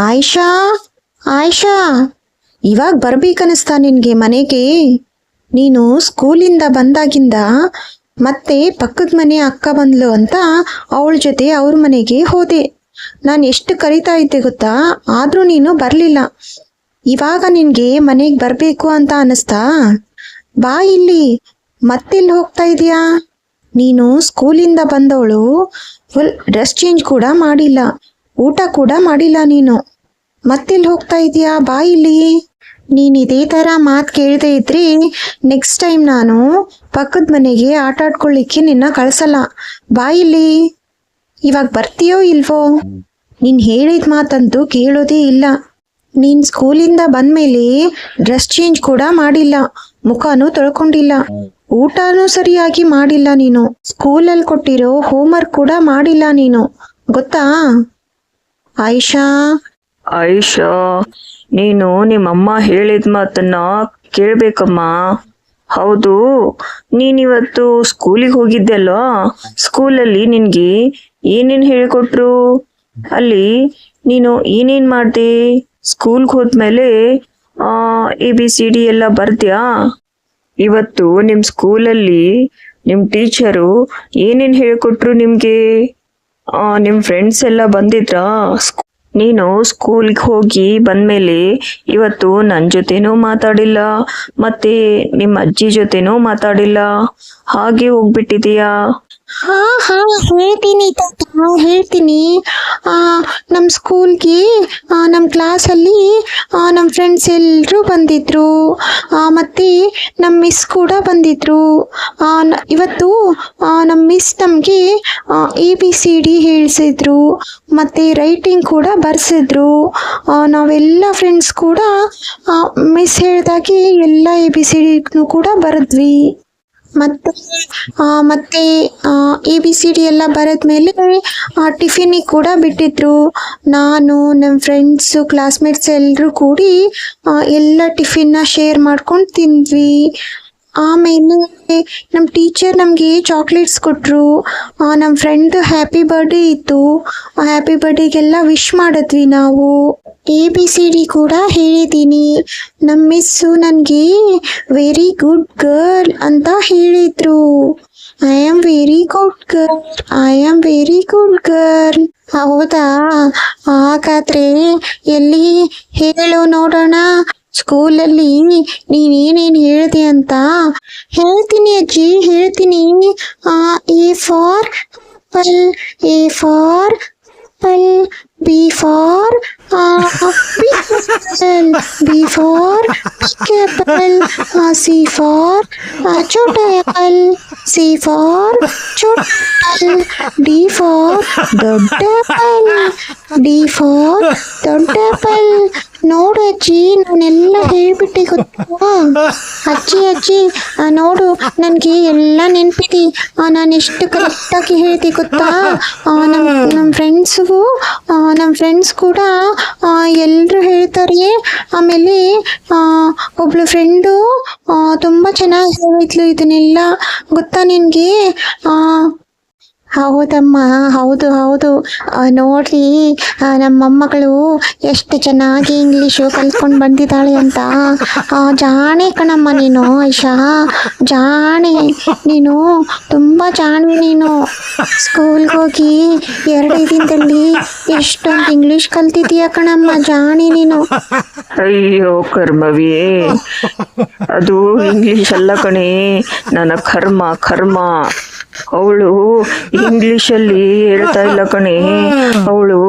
ಆಯ್ಷಾ ಆಯ್ಷಾ, ಇವಾಗ ಬರ್ಬೇಕನ್ನಿಸ್ತಾ ನಿನಗೆ ಮನೆಗೆ. ನೀನು ಸ್ಕೂಲಿಂದ ಬಂದಾಗಿಂದ ಮತ್ತೆ ಪಕ್ಕದ ಮನೆ ಅಕ್ಕ ಬಂದ್ಲು ಅಂತ ಅವಳ ಜೊತೆ ಅವ್ರ ಮನೆಗೆ ಹೋದೆ. ನಾನು ಎಷ್ಟು ಕರಿತಾ ಇದ್ದೆ ಗೊತ್ತಾ? ಆದರೂ ನೀನು ಬರಲಿಲ್ಲ. ಇವಾಗ ನಿನಗೆ ಮನೆಗೆ ಬರಬೇಕು ಅಂತ ಅನ್ನಿಸ್ತಾ ಬಾ ಇಲ್ಲಿ. ಮತ್ತೆಲ್ಲಿ ಹೋಗ್ತಾ ಇದೀಯಾ ನೀನು ಸ್ಕೂಲಿಂದ ಬಂದವಳು, ಫುಲ್ ಡ್ರೆಸ್ ಚೇಂಜ್ ಕೂಡ ಮಾಡಿಲ್ಲ. ಊಟ ಕೂಡ ಮಾಡಿಲ್ಲ ನೀನು. ಮತ್ತೆಲ್ಲಿ ಹೋಗ್ತಾ ಇದೀಯಾ? ಬಾ ಇಲ್ಲಿ. ನೀನು ಇದೇ ಥರ ಮಾತು ಕೇಳದೆ ಇದ್ರಿ. ನೆಕ್ಸ್ಟ್ ಟೈಮ್ ನಾನು ಪಕ್ಕದ ಮನೆಗೆ ಆಟ ಆಡ್ಕೊಳ್ಳಿಕ್ಕೆ ನಿನ್ನ ಕಳಿಸಲ್ಲ. ಬಾ ಇಲ್ಲಿ. ಇವಾಗ ಬರ್ತೀಯೋ ಇಲ್ವೋ? ನೀನು ಹೇಳಿದ ಮಾತಂತೂ ಕೇಳೋದೇ ಇಲ್ಲ. ನೀನು ಸ್ಕೂಲಿಂದ ಬಂದ್ಮೇಲೆ ಡ್ರೆಸ್ ಚೇಂಜ್ ಕೂಡ ಮಾಡಿಲ್ಲ. ಮುಖನೂ ತೊಳ್ಕೊಂಡಿಲ್ಲ. ಊಟನೂ ಸರಿಯಾಗಿ ಮಾಡಿಲ್ಲ ನೀನು. ಸ್ಕೂಲಲ್ಲಿ ಕೊಟ್ಟಿರೋ ಹೋಮ್ವರ್ಕ್ ಕೂಡ ಮಾಡಿಲ್ಲ ನೀನು. ಗೊತ್ತಾ? ಆಯಿಷಾ? ಆಯುಷಾ, ನೀನು ನಿಮ್ಮಮ್ಮ ಹೇಳಿದ ಮಾತನ್ನ ಕೇಳ್ಬೇಕಮ್ಮ. ಹೌದು, ನೀನಿವತ್ತು ಸ್ಕೂಲಿಗೆ ಹೋಗಿದ್ದೆಲ್ಲೋ? ಸ್ಕೂಲಲ್ಲಿ ನಿನ್ಗೆ ಏನೇನ್ ಹೇಳಿಕೊಟ್ರು? ಅಲ್ಲಿ ನೀನು ಏನೇನ್ ಮಾಡ್ದೆ ಸ್ಕೂಲ್ಗೆ ಹೋದ್ಮೇಲೆ, ಆ, ಎ, ಬಿ, ಸಿ, ಡಿ ಎಲ್ಲ ಬರ್ದ್ಯಾ ಇವತ್ತು ನಿಮ್ ಸ್ಕೂಲಲ್ಲಿ ನಿಮ್ ಟೀಚರು ಏನೇನ್ ಹೇಳಿಕೊಟ್ರು ನಿಮ್ಗೆ? ಆ, ನಿಮ್ ಫ್ರೆಂಡ್ಸ್ ಎಲ್ಲ ಬಂದಿದ್ರಾ? ನೀನು ಸ್ಕೂಲ್ಗೆ ಹೋಗಿ ಬಂದ್ಮೇಲೆ ಇವತ್ತು ನನ್ನ ಜೊತೆನೂ ಮಾತಾಡಿಲ್ಲ ಮತ್ತೆ ನಿಮ್ಮ ಅಜ್ಜಿ ಜೊತೆನೂ ಮಾತಾಡಿಲ್ಲ. ಹಾಗೆ ಹೋಗ್ಬಿಟ್ಟಿದೀಯಾ? ಹಾ ಹಾ, ಹೇಳ್ತೀನಿ ತಾತ ಹೇಳ್ತೀನಿ. ನಮ್ಮ ಸ್ಕೂಲ್ಗೆ ನಮ್ಮ ಕ್ಲಾಸಲ್ಲಿ ನಮ್ಮ ಫ್ರೆಂಡ್ಸ್ ಎಲ್ಲರೂ ಬಂದಿದ್ರು. ಮತ್ತೆ ನಮ್ಮ ಮಿಸ್ ಕೂಡ ಬಂದಿದ್ರು. ಇವತ್ತು ನಮ್ಮ ಮಿಸ್ ನಮಗೆ ಎ ಬಿ ಸಿ ಡಿ ಹೇಳಿಸಿದ್ರು. ಮತ್ತು ರೈಟಿಂಗ್ ಕೂಡ ಬರ್ಸಿದ್ರು. ನಾವೆಲ್ಲ ಫ್ರೆಂಡ್ಸ್ ಕೂಡ ಮಿಸ್ ಹೇಳ್ದಾಗೆ ಎಲ್ಲ ಎ ಬಿ ಸಿ ಡಿನೂ ಕೂಡ ಬರೆದ್ವಿ. ಮತ್ತೆ ಮತ್ತೆ ಎ ಬಿ ಸಿ ಡಿ ಎಲ್ಲ ಬರೆದ್ಮೇಲೆ ಟಿಫಿನಿಗೆ ಕೂಡ ಬಿಟ್ಟಿದ್ರು. ನಾನು ನಮ್ಮ ಫ್ರೆಂಡ್ಸು ಕ್ಲಾಸ್ಮೇಟ್ಸ್ ಎಲ್ಲರೂ ಕೂಡಿ ಎಲ್ಲ ಟಿಫಿನ್ನ ಶೇರ್ ಮಾಡ್ಕೊಂಡು ತಿಂದ್ವಿ. ಆಮೇಲೆ ನಮ್ಮ ಟೀಚರ್ ನಮಗೆ ಚಾಕ್ಲೇಟ್ಸ್ ಕೊಟ್ಟರು ನಮ್ಮ ಫ್ರೆಂಡ್ ಹ್ಯಾಪಿ ಬರ್ಡೇ ಇತ್ತು. ಹ್ಯಾಪಿ ಬರ್ಡೇಗೆಲ್ಲ ವಿಶ್ ಮಾಡಿದ್ವಿ ನಾವು. ಎ ಬಿ ಸಿ ಡಿ ಕೂಡ ಹೇಳಿದ್ದೀನಿ. ನಮ್ಮ ಮಿಸ್ಸು ನನಗೆ ವೆರಿ ಗುಡ್ ಗರ್ಲ್ ಅಂತ ಹೇಳಿದ್ರು. I am very good girl I am very good girl ಹೌದಾ? ಹಾಗಾದ್ರೆ ಎಲ್ಲಿ ಹೇಳು ನೋಡೋಣ? ಸ್ಕೂಲಲ್ಲಿ ನೀನೇನೇನು ಹೇಳಿದೆ ಅಂತ? ಹೇಳ್ತೀನಿ ಅಜ್ಜಿ, ಹೇಳ್ತೀನಿ. A for apple A for B for uh, B capital, B for B capital, uh, C for uh, छोटा C for छोटा D for dot apple, D for dot apple. ನೋಡು ಅಜ್ಜಿ ನಾನೆಲ್ಲ ಹೇಳ್ಬಿಟ್ಟೆ ಗೊತ್ತಾ? ಅಜ್ಜಿ ಅಜ್ಜಿ ನೋಡು ನನಗೆ ಎಲ್ಲ ನೆನಪಿದೆ. ನಾನು ಎಷ್ಟು ಕರೆಕ್ಟಾಗಿ ಹೇಳಿದೆ ಗೊತ್ತಾ? ನಮ್ಮ ನಮ್ಮ ಫ್ರೆಂಡ್ಸು ನಮ್ಮ ಫ್ರೆಂಡ್ಸ್ ಕೂಡ ಎಲ್ಲರೂ ಹೇಳ್ತಾರೆ. ಆಮೇಲೆ ಆ, ಒಬ್ಳು ಫ್ರೆಂಡು ತುಂಬ ಚೆನ್ನಾಗಿ ಹೇಳಿದ್ಲು ಇದನ್ನೆಲ್ಲ. ಗೊತ್ತಾ ನಿನಗೆ? ಹೌದಮ್ಮ, ಹೌದು ಹೌದು. ನೋಡ್ರಿ ನಮ್ಮ ಮೊಮ್ಮಗಳು ಎಷ್ಟು ಚೆನ್ನಾಗಿ ಇಂಗ್ಲೀಷು ಕಲ್ತ್ಕೊಂಡು ಬಂದಿದ್ದಾಳೆ ಅಂತ. ಜಾಣೆ ಕಣಮ್ಮ ನೀನು, ಐಶಾ. ಜಾಣೆ ನೀನು, ತುಂಬ ಜಾಣೆ ನೀನು. ಸ್ಕೂಲ್ಗೆ ಹೋಗಿ ಎರಡೇ ದಿನದಲ್ಲಿ ಎಷ್ಟೊಂದು ಇಂಗ್ಲೀಷ್ ಕಲ್ತಿದ್ದೀಯ ಕಣಮ್ಮ, ಜಾಣೆ ನೀನು. ಅಯ್ಯೋ, ಕರ್ಮವೇ. ಅದು ಇಂಗ್ಲೀಷ್ ಅಲ್ಲ ಕಣೆ. ನನ್ನ ಕರ್ಮ ಕರ್ಮ. ಅವಳು ಇಂಗ್ಲಿಷಲ್ಲಿ ಹೇಳ್ತಾ ಇಲ್ಲ ಕಣೆ. ಅವಳು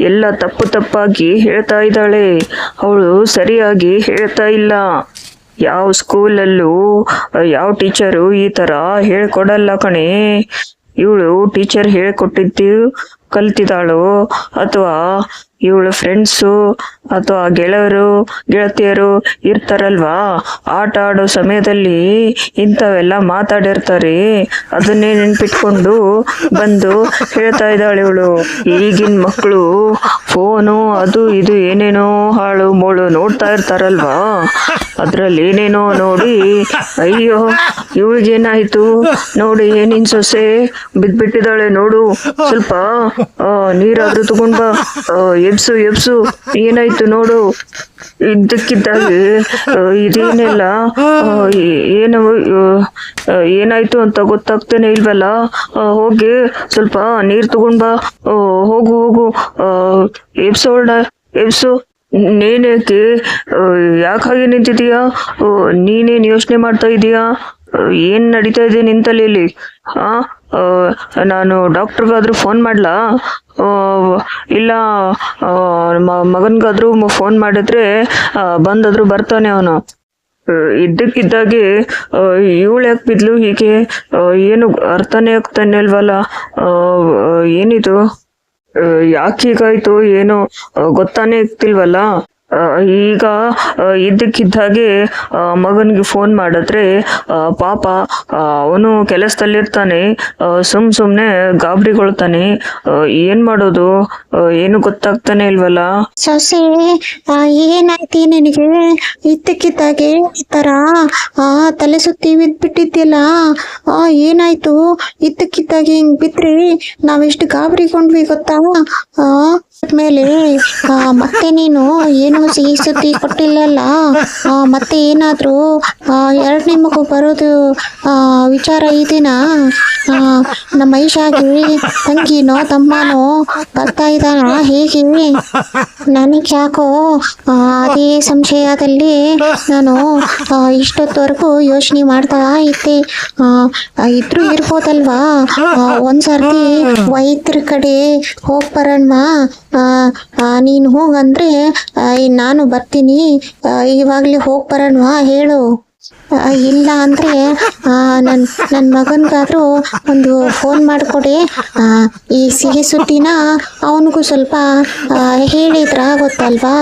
ಎಲ್ಲ ತಪ್ಪು ತಪ್ಪಾಗಿ ಹೇಳ್ತಾ ಇದ್ದಾಳೆ. ಅವಳು ಸರಿಯಾಗಿ ಹೇಳ್ತಾ ಇಲ್ಲ. ಯಾವ ಸ್ಕೂಲಲ್ಲೂ ಯಾವ ಟೀಚರು ಈ ತರ ಹೇಳ್ಕೊಡಲ್ಲ ಕಣೆ. ಇವಳು ಟೀಚರ್ ಹೇಳ್ಕೊಟ್ಟಿದ್ದು ಕಲ್ತಿದ್ದಾಳೋ ಅಥವಾ ಇವಳು ಫ್ರೆಂಡ್ಸು ಅಥವಾ ಗೆಳೆಯರು ಗೆಳತಿಯರು ಇರ್ತಾರಲ್ವಾ? ಆಟ ಆಡೋ ಸಮಯದಲ್ಲಿ ಇಂಥವೆಲ್ಲ ಮಾತಾಡಿರ್ತಾರೆ. ಅದನ್ನೇ ನೆನ್ಪಿಟ್ಕೊಂಡು ಬಂದು ಹೇಳ್ತಾ ಇದ್ದಾಳೆ ಇವಳು. ಈಗಿನ ಮಕ್ಕಳು ಫೋನು ಅದು ಇದು ಏನೇನೋ ಹಾಳು ಮೋಳು ನೋಡ್ತಾ ಇರ್ತಾರಲ್ವಾ? ಅದ್ರಲ್ಲಿ ಏನೇನೋ ನೋಡಿ, ಅಯ್ಯೋ ಇವಳಿಗೇನಾಯ್ತು ನೋಡಿ ಏನಿನ್ ಸೊಸೆ ಬಿದ್ಬಿಟ್ಟಿದ್ದಾಳೆ ನೋಡು. ಸ್ವಲ್ಪ ನೀರಾದ್ರೂ ತಗೊಂಡ್ ಬಾ. ಎಬ್ಸು ಎಬ್ಸು. ಏನಾಯ್ತು ನೋಡು. ಇದ್ದಕ್ಕಿದ್ದಾಗ ಇದೇನೆಲ್ಲ. ಏನು ಏನಾಯ್ತು ಅಂತ ಗೊತ್ತಾಗ್ತೇನೆ ಇಲ್ವಲ್ಲ? ಹೋಗಿ ಸ್ವಲ್ಪ ನೀರ್ ತಗೊಂಡ್ ಬಾ. ಹೋಗು ಹೋಗು. ಎಬ್ಸೋಣ ಎಬ್ಸು ನೀನೇಕೆ ಯಾಕೆ ಹಾಗೆ ನಿಂತಿದೀಯಾ? ನೀನೇನ್ ಯೋಚನೆ ಮಾಡ್ತಾ ಇದೀಯಾ? ಏನ್ ನಡೀತಾ ಇದೆ ನಿಂತಲ್ಲಿ ತಲೆಯಲ್ಲಿ ಹಾ ನಾನು ಡಾಕ್ಟರ್ಗಾದ್ರೂ ಫೋನ್ ಮಾಡ್ಲಾ? ಇಲ್ಲ ಮಗನಿಗಾದ್ರೂ ಫೋನ್ ಮಾಡಿದ್ರೆ ಬಂದಾದರೂ ಬರ್ತಾನೆ ಅವನು. ಇದ್ದಕ್ಕಿದ್ದಾಗೆ ಇವಳು ಯಾಕೆ ಬಿದ್ಲು ಹೀಗೆ ಏನು ಅರ್ಥನೇ ಆಗ್ತಾನೆ ಅಲ್ವಲ್ಲ ಏನಿದು? ಯಾಕೆ ಹೀಗಾಯ್ತು? ಏನು ಗೊತ್ತಾನೆ ಆಗ್ತಿಲ್ವಲ್ಲ? ಈಗ ಇದ್ದಕ್ಕಿದ್ದಾಗೆ ಮಗನಿಗೆ ಫೋನ್ ಮಾಡಿದ್ರೆ ಪಾಪ ಅವನು ಕೆಲಸದಲ್ಲಿರ್ತಾನೆ ಸುಮ್ ಸುಮ್ನೆ ಗಾಬರಿಗೊಳ್ತಾನೆ. ಏನ್ ಮಾಡೋದು? ಏನು ಗೊತ್ತಾಗ್ತಾನೆ ಇಲ್ವಲ್ಲ? ಸೊಸೆ ಏನಾಯ್ತಿ ನಿನಗೆ? ಇದ್ದಕ್ಕಿದ್ದಾಗೆ ಈ ತರ ತಲೆ ಸುತ್ತಿ ಬಿದ್ಬಿಟ್ಟಿದ್ಯಲ್ಲ ಏನಾಯ್ತು? ಇದ್ದಕ್ಕಿದ್ದಾಗೆ ಹಿಂಗ್ ಬಿದ್ರಿ ನಾವೆಷ್ಟು ಗಾಬರಿಗೊಂಡ್ವಿ ಗೊತ್ತಾ? ಮೇಲೆ ಮತ್ತೆ ನೀನು ಏನು ಸಿಹಿ ಸುದ್ದಿ ಕೊಟ್ಟಿಲ್ಲಲ್ಲ? ಮತ್ತೆ ಏನಾದರೂ ಎರಡನೇ ಮಗು ಬರೋದು ವಿಚಾರ ಇದೀನ? ನಮ್ಮ ಐಶಾಗಿ ತಂಗಿನೋ, ತಮ್ಮನೋ ಬರ್ತಾ ಇದ್ದಾನ? ಹೇಗೆ? ನನಗೆ ಯಾಕೋ ಅದೇ ಸಂಶಯದಲ್ಲಿ ನಾನು ಇಷ್ಟೊತ್ತವರೆಗೂ ಯೋಚನೆ ಮಾಡ್ತಾ ಇದ್ದೆ. ಇದ್ರೂ ಇರ್ಬೋದಲ್ವಾ? ಒಂದ್ಸರ್ತಿ ವೈದ್ಯರ ಕಡೆ ಹೋಗ್ ನೀನು ಹೋಗಂದ್ರೆ ನಾನು ಬರ್ತೀನಿ. ಇವಾಗಲೇ ಹೋಗಿ ಬರೋಣವಾ ಹೇಳು. ಇಲ್ಲ ಅಂದ್ರೆ ನನ್ನ ನನ್ನ ಮಗನಿಗಾದರೂ ಒಂದು ಫೋನ್ ಮಾಡಿಕೊಡಿ. ಈ ಸಿಹಿ ಸುದ್ದಿನ ಅವನಿಗೂ ಸ್ವಲ್ಪ ಹೇಳಿದ್ರ ಗೊತ್ತಲ್ವಾ?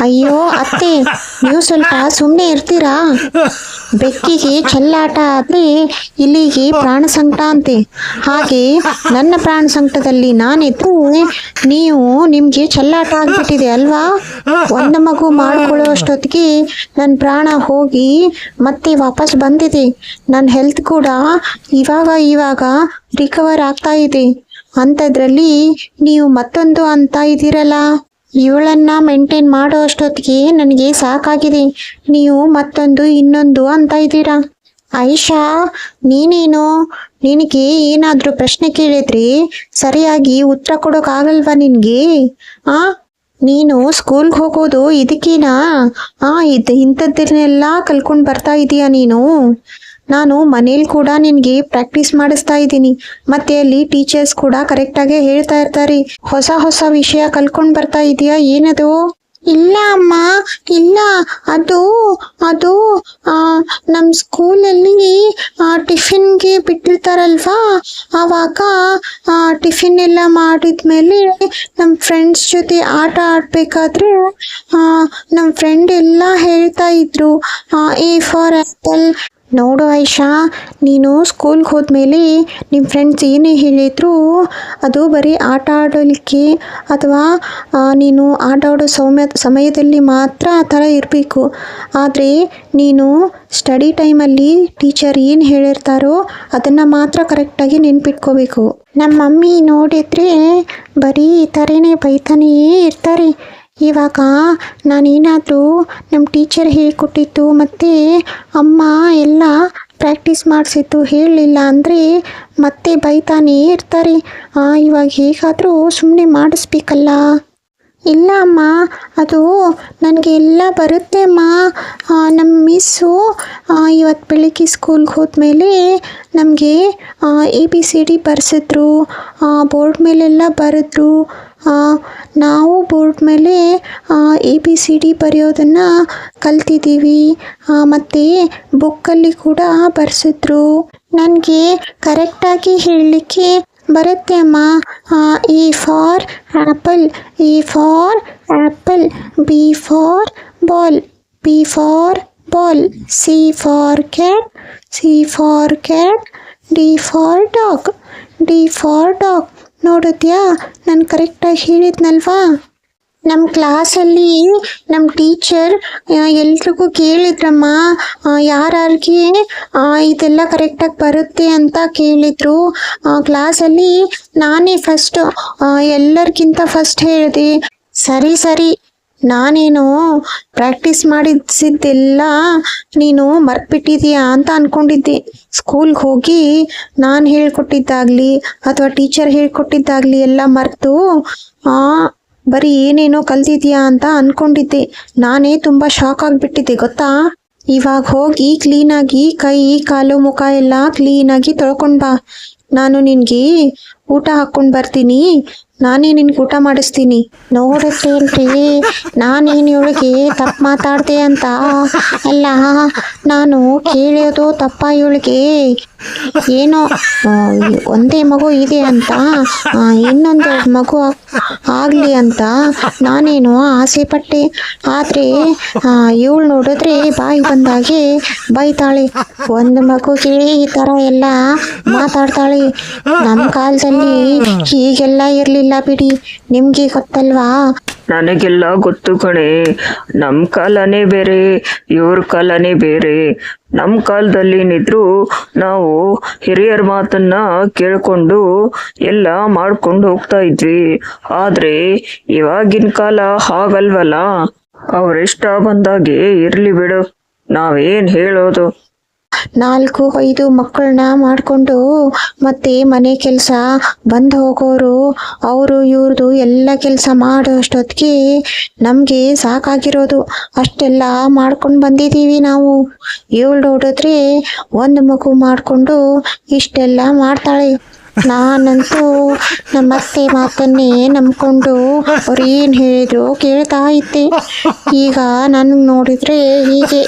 ಅಯ್ಯೋ, ಅತ್ತೆ, ನೀವು ಸ್ವಲ್ಪ ಸುಮ್ಮನೆ ಇರ್ತೀರಾ? ಬೆಕ್ಕಿಗೆ ಚೆಲ್ಲಾಟ ಆದ್ರೆ ಇಲ್ಲಿಗೆ ಪ್ರಾಣ ಸಂಕಟ ಅಂತೆ. ಹಾಗೆ ನನ್ನ ಪ್ರಾಣ ಸಂಕಟದಲ್ಲಿ ನಾನಿದ್ದು ನೀವು ನಿಮ್ಗೆ ಚೆಲ್ಲಾಟ ಆಗ್ಬಿಟ್ಟಿದೆ ಅಲ್ವಾ? ಒಂದ ಮಗು ಮಾಡ್ಕೊಳ್ಳೋ ಅಷ್ಟೊತ್ತಿಗೆ ನನ್ನ ಪ್ರಾಣ ಹೋಗಿ ಮತ್ತೆ ವಾಪಸ್ ಬಂದಿದೆ. ನನ್ನ ಹೆಲ್ತ್ ಕೂಡ ಇವಾಗ ಇವಾಗ ರಿಕವರ್ ಆಗ್ತಾ ಇದೆ. ಅಂಥದ್ರಲ್ಲಿ ನೀವು ಮತ್ತೊಂದು ಅಂತ ಇದ್ದೀರಲ್ಲ? ಇವಳನ್ನ ಮೇಂಟೈನ್ ಮಾಡೋ ಅಷ್ಟೊತ್ತಿಗೆ ನನಗೆ ಸಾಕಾಗಿದೆ. ನೀವು ಮತ್ತೊಂದು, ಇನ್ನೊಂದು ಅಂತ ಇದ್ದೀರಾ? ಐಶಾ ನೀನೇನು? ನಿನಗೆ ಏನಾದರೂ ಪ್ರಶ್ನೆ ಕೇಳಿದ್ರೆ ಸರಿಯಾಗಿ ಉತ್ತರ ಕೊಡೋಕ್ಕಾಗಲ್ವಾ ನಿನಗೆ? ಆ, ನೀನು ಸ್ಕೂಲ್ಗೆ ಹೋಗೋದು ಇದಕ್ಕೇನಾ? ಆ, ಇದು ಇಂಥದ್ದನ್ನೆಲ್ಲ ಕಲ್ಕೊಂಡು ಬರ್ತಾ ಇದೀಯಾ ನೀನು? ನಾನು ಮನೇಲಿ ಕೂಡ ನಿನಗೆ ಪ್ರಾಕ್ಟೀಸ್ ಮಾಡಿಸ್ತಾ ಇದ್ದೀನಿ. ಮತ್ತೆ ಅಲ್ಲಿ ಟೀಚರ್ಸ್ ಕೂಡ ಕರೆಕ್ಟಾಗಿ ಹೇಳ್ತಾ ಇರ್ತಾರೆ. ಹೊಸ ಹೊಸ ವಿಷಯ ಕಲ್ಕೊಂಡು ಬರ್ತಾ ಇದೆಯಾ ಏನದು? ಇಲ್ಲ ಅಮ್ಮ, ಇಲ್ಲ. ಅದು ಅದು ನಮ್ಮ ಸ್ಕೂಲಲ್ಲಿ ಟಿಫಿನ್ಗೆ ಬಿಟ್ಟಿರ್ತಾರಲ್ವಾ? ಆವಾಗ ಟಿಫಿನ್ ಎಲ್ಲ ಮಾಡಿದ್ಮೇಲೆ ನಮ್ಮ ಫ್ರೆಂಡ್ಸ್ ಜೊತೆ ಆಟ ಆಡಬೇಕಾದ್ರೆ ನಮ್ಮ ಫ್ರೆಂಡ್ ಎಲ್ಲ ಹೇಳ್ತಾ ಇದ್ರು. ಎ ಫಾರ್ ಆ್ಯಪಲ್ ನೋಡು ಐಶಾ ನೀನು ಸ್ಕೂಲ್ಗೆ ಹೋದ್ಮೇಲೆ ನಿಮ್ಮ ಫ್ರೆಂಡ್ಸ್ ಏನೇ ಹೇಳಿದ್ರು ಅದು ಬರೀ ಆಟ ಆಡಲಿಕ್ಕೆ ಅಥವಾ ನೀನು ಆಟ ಆಡೋ ಸೌಮ್ಯ, ಸಮಯದಲ್ಲಿ ಮಾತ್ರ ಆ ಥರ ಇರಬೇಕು. ಆದರೆ ನೀನು ಸ್ಟಡಿ ಟೈಮಲ್ಲಿ ಟೀಚರ್ ಏನು ಹೇಳಿರ್ತಾರೋ ಅದನ್ನು ಮಾತ್ರ ಕರೆಕ್ಟಾಗಿ ನೆನ್ಪಿಟ್ಕೋಬೇಕು. ನಮ್ಮ ಮಮ್ಮಿ ನೋಡಿದರೆ ಬರೀ ಈ ಥರನೇ ಬೈತಾನೇ ಇರ್ತಾರೆ. ಇವಾಗ ನಾನೇನಾದರೂ ನಮ್ಮ ಟೀಚರ್ ಹೇಳಿಕೊಟ್ಟಿತ್ತು ಮತ್ತು ಅಮ್ಮ ಎಲ್ಲ ಪ್ರಾಕ್ಟೀಸ್ ಮಾಡಿಸಿದ್ದು ಹೇಳಲಿಲ್ಲ ಅಂದರೆ ಮತ್ತೆ ಬೈತಾನೇ ಇರ್ತಾರೆ. ಇವಾಗ ಹೇಗಾದರೂ ಸುಮ್ಮನೆ ಮಾಡಿಸ್ಬೇಕಲ್ಲ. ಇಲ್ಲ ಅಮ್ಮ, ಅದು ನನಗೆ ಎಲ್ಲ ಬರುತ್ತೆ ಅಮ್ಮ. ನಮ್ಮ ಮಿಸ್ಸು ಇವತ್ತು ಬೆಳಿಗ್ಗೆ ಸ್ಕೂಲ್ಗೆ ಹೋದ್ಮೇಲೆ ನಮಗೆ ಎ, ಬಿ, ಸಿ, ಡಿ ಬರೆಸಿದ್ರು. ಬೋರ್ಡ್ ಮೇಲೆಲ್ಲ ಬರೆದ್ರು. ನಾವು ಬೋರ್ಡ್ ಮೇಲೆ ಎ, ಬಿ, ಸಿ, ಡಿ ಬರೆಯೋದನ್ನು ಕಲ್ತಿದ್ದೀವಿ. ಮತ್ತು ಬುಕ್ಕಲ್ಲಿ ಕೂಡ ಬರೆಸಿದ್ರು. ನನಗೆ ಕರೆಕ್ಟಾಗಿ ಹೇಳಲಿಕ್ಕೆ ಬರುತ್ತೆ ಅಮ್ಮ. E for apple E for apple B for ball B for ball C for cat C for cat D for dog D for dog ನೋಡಿದ್ಯಾ ನಾನು ಕರೆಕ್ಟಾಗಿ ಹೇಳಿದ್ನಲ್ವಾ? ನಮ್ಮ ಕ್ಲಾಸಲ್ಲಿ ನಮ್ಮ ಟೀಚರ್ ಎಲ್ರಿಗೂ ಕೇಳಿದ್ರಮ್ಮ ಯಾರ್ಯಾರಿಗೆ ಇದೆಲ್ಲ ಕರೆಕ್ಟಾಗಿ ಬರುತ್ತೆ ಅಂತ ಕೇಳಿದರು. ಕ್ಲಾಸಲ್ಲಿ ನಾನೇ ಫಸ್ಟು ಎಲ್ಲರಿಗಿಂತ ಫಸ್ಟ್ ಹೇಳಿದೆ. ಸರಿ ಸರಿ, ನಾನೇನು ಪ್ರಾಕ್ಟೀಸ್ ಮಾಡಿಸಿದ್ದೆಲ್ಲ ನೀನು ಮರ್ತ್ಬಿಟ್ಟಿದೀಯಾ ಅಂತ ಅಂದ್ಕೊಂಡಿದ್ದೆ ಸ್ಕೂಲ್ಗೆ ಹೋಗಿ ನಾನು ಹೇಳ್ಕೊಟ್ಟಿದ್ದಾಗಲಿ ಅಥವಾ ಟೀಚರ್ ಹೇಳ್ಕೊಟ್ಟಿದ್ದಾಗಲಿ ಎಲ್ಲ ಮರೆತು ಬರೀ ಏನೇನೋ ಕಲ್ತಿದ್ಯಾ ಅಂತ ಅನ್ಕೊಂಡಿದ್ದೆ. ನಾನೇ ತುಂಬ ಶಾಕ್ ಆಗಿಬಿಟ್ಟಿದ್ದೆ, ಗೊತ್ತಾ? ಇವಾಗ ಹೋಗಿ ಕ್ಲೀನಾಗಿ ಕೈ, ಕಾಲು, ಮುಖ ಎಲ್ಲ ಕ್ಲೀನಾಗಿ ತೊಳ್ಕೊಂಡು ಬಾ. ನಾನು ನಿನಗೆ ಊಟ ಹಾಕ್ಕೊಂಡು ಬರ್ತೀನಿ. ನಾನೇ ನಿನ್ಗೆ ಊಟ ಮಾಡಿಸ್ತೀನಿ? ನೋಡುತ್ತೇನ್ರಿ ನಾನೇನು ಇವಳಿಗೆ ತಪ್ಪು ಮಾತಾಡ್ದೆ ಅಂತ? ಅಲ್ಲ, ನಾನು ಕೇಳೋದು ತಪ್ಪ ಇವಳಿಗೆ ಏನೋ ಒಂದೇ ಮಗು ಇದೆ ಅಂತ? ಇನ್ನೊಂದು ಮಗು ಆಗಲಿ ಅಂತ? ನಾನೇನು ಆಸೆ ಪಟ್ಟೆ. ಆದರೆ ಇವಳು ನೋಡಿದ್ರೆ ಬಾಯಿ ಬಂದಾಗೆ ಬೈತಾಳೆ. ಒಂದು ಮಗುಗೆ ಈ ಥರ ಎಲ್ಲ ಮಾತಾಡ್ತಾಳೆ. ನಮ್ಮ ಕಾಲದಲ್ಲಿ ಹೀಗೆಲ್ಲ ಇರಲಿಲ್ಲ. ಬಿಡಿ, ನಿಮ್ಗೆ ಗೊತ್ತಲ್ವಾ? ನನಗೆಲ್ಲ ಗೊತ್ತು ಕಣೆ. ನಮ್ ಕಾಲನೇ ಬೇರೆ, ಇವ್ರ ಕಾಲನೇ ಬೇರೆ. ನಮ್ ಕಾಲದಲ್ಲಿ ಏನಿದ್ರು ನಾವು ಹಿರಿಯರ ಮಾತನ್ನ ಕೇಳ್ಕೊಂಡು ಎಲ್ಲ ಮಾಡ್ಕೊಂಡು ಹೋಗ್ತಾ ಇದ್ವಿ. ಆದ್ರೆ ಇವಾಗಿನ ಕಾಲ ಹಾಗಲ್ವಲ್ಲ? ಅವ್ರಿಷ್ಟ ಬಂದಾಗೆ ಇರ್ಲಿ ಬಿಡು. ನಾವೇನ್ ಹೇಳೋದು? ನಾಲ್ಕು, ಐದು ಮಕ್ಕಳನ್ನ ಮಾಡಿಕೊಂಡು ಮತ್ತೆ ಮನೆ ಕೆಲಸ ಬಂದು ಹೋಗೋರು, ಅವರು ಇವ್ರದ್ದು ಎಲ್ಲ ಕೆಲಸ ಮಾಡೋ ಅಷ್ಟೊತ್ತಿಗೆ ನಮಗೆ ಸಾಕಾಗಿರೋದು. ಅಷ್ಟೆಲ್ಲ ಮಾಡ್ಕೊಂಡು ಬಂದಿದ್ದೀವಿ ನಾವು. ಇವಳು ನೋಡಿದ್ರೆ ಒಂದು ಮಗು ಮಾಡಿಕೊಂಡು ಇಷ್ಟೆಲ್ಲ ಮಾಡ್ತಾಳೆ. ನಾನಂತೂ ನಮ್ಮ ಅತ್ತೆ ಮಾತನ್ನೇ ನಂಬ್ಕೊಂಡು ಅವ್ರು ಏನು ಹೇಳಿದ್ರು ಕೇಳ್ತಾ ಇದ್ದೆ. ಈಗ ನನಗೆ ನೋಡಿದ್ರೆ ಹೀಗೆ.